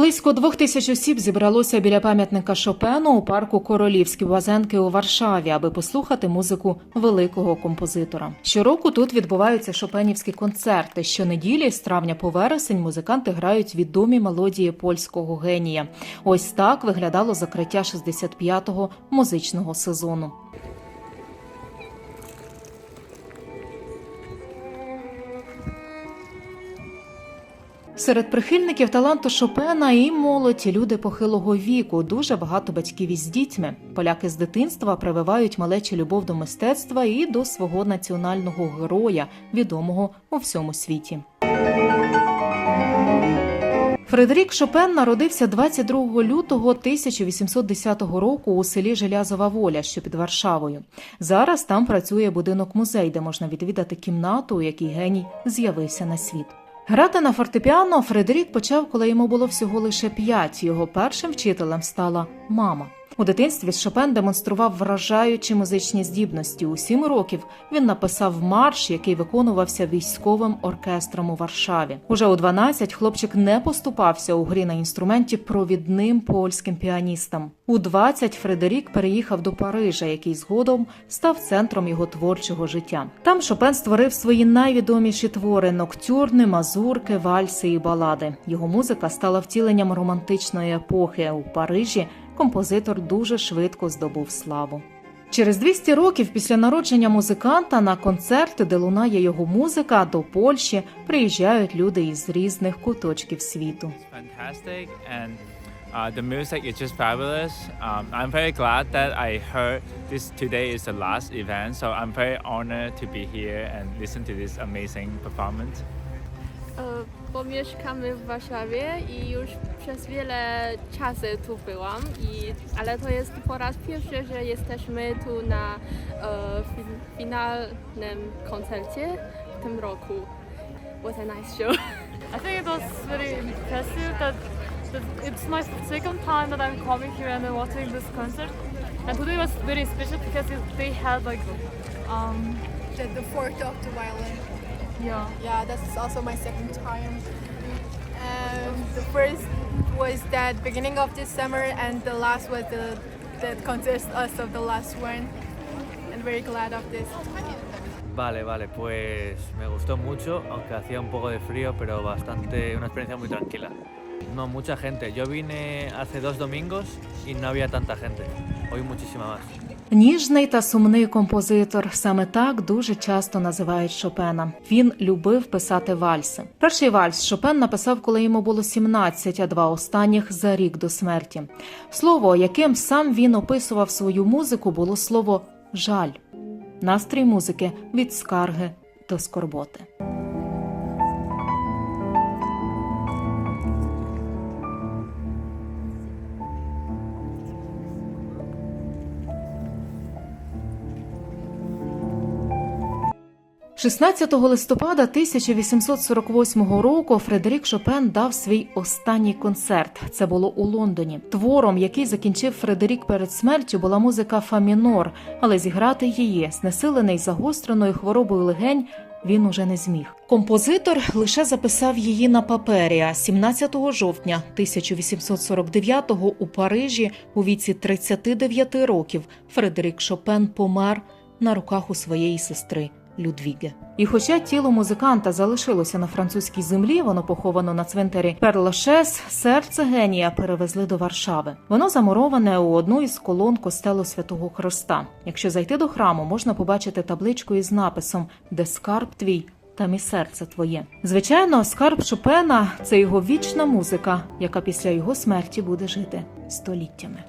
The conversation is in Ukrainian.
Близько двох тисяч осіб зібралося біля пам'ятника Шопену у парку Королівські Вазенки у Варшаві, аби послухати музику великого композитора. Щороку тут відбуваються шопенівські концерти. Щонеділі з травня по вересень музиканти грають відомі мелодії польського генія. Ось так виглядало закриття 65-го музичного сезону. Серед прихильників таланту Шопена і молодь, люди похилого віку. Дуже багато батьків із дітьми. Поляки з дитинства прививають малечі любов до мистецтва і до свого національного героя, відомого у всьому світі. Фредерік Шопен народився 22 лютого 1810 року у селі Желязова Воля, що під Варшавою. Зараз там працює будинок музей, де можна відвідати кімнату, у якій геній з'явився на світ. Грати на фортепіано Фредерік почав, коли йому було всього лише п'ять. Його першим вчителем стала мама. У дитинстві Шопен демонстрував вражаючі музичні здібності. У сім років він написав марш, який виконувався військовим оркестром у Варшаві. Уже у 12 хлопчик не поступався у грі на інструменті провідним польським піаністам. У 20 Фредерік переїхав до Парижа, який згодом став центром його творчого життя. Там Шопен створив свої найвідоміші твори ноктюрни, мазурки, вальси і балади. Його музика стала втіленням романтичної епохи у Парижі композитор дуже швидко здобув славу. Через 200 років після народження музиканта на концерти, де лунає його музика, до Польщі приїжджають люди із різних куточків світу. uh, the music is just fabulous. Um, I'm very glad that I heard this today is the last event, so I'm very honored to be here and listen to this amazing performance. E, Bo mieszkamy w Warszawie i już przez wiele czasu tu byłam, i, ale to jest po raz pierwszy, że jesteśmy tu na e, fi- finalnym koncercie w tym roku. Was a nice show. I think it was very impressive that, that it's my second time that I'm coming here and watching this concert. And today was very special because it, they had like, um, the, the fourth of the violin. Yeah, Yeah, that's also my second time. Um, the first was that beginning of this summer, and the last was the the concert also the last one. And very glad of this. Vale, vale, pues me gustó mucho, aunque hacía un poco de frío, pero bastante, una experiencia muy tranquila. No, mucha gente. Yo vine hace dos domingos y no había tanta gente. Hoy muchísima más. Ніжний та сумний композитор саме так дуже часто називають Шопена. Він любив писати вальси. Перший вальс Шопен написав, коли йому було 17, а два останніх за рік до смерті. Слово, яким сам він описував свою музику, було слово жаль. Настрій музики від скарги до скорботи. – 16 листопада 1848 року Фредерік Шопен дав свій останній концерт. Це було у Лондоні. Твором, який закінчив Фредерік перед смертю, була музика фа мінор, але зіграти її, знесилений загостреною хворобою легень, він уже не зміг. Композитор лише записав її на папері. А 17 жовтня 1849-го у Парижі у віці 39 років Фредерік Шопен помер на руках у своєї сестри. Людвіге. І хоча тіло музиканта залишилося на французькій землі, воно поховано на цвинтарі Перлашес, серце генія перевезли до Варшави. Воно замуроване у одну із колон костелу Святого Христа. Якщо зайти до храму, можна побачити табличку із написом Де скарб твій. Там і серце твоє. Звичайно, скарб Шопена це його вічна музика, яка після його смерті буде жити століттями.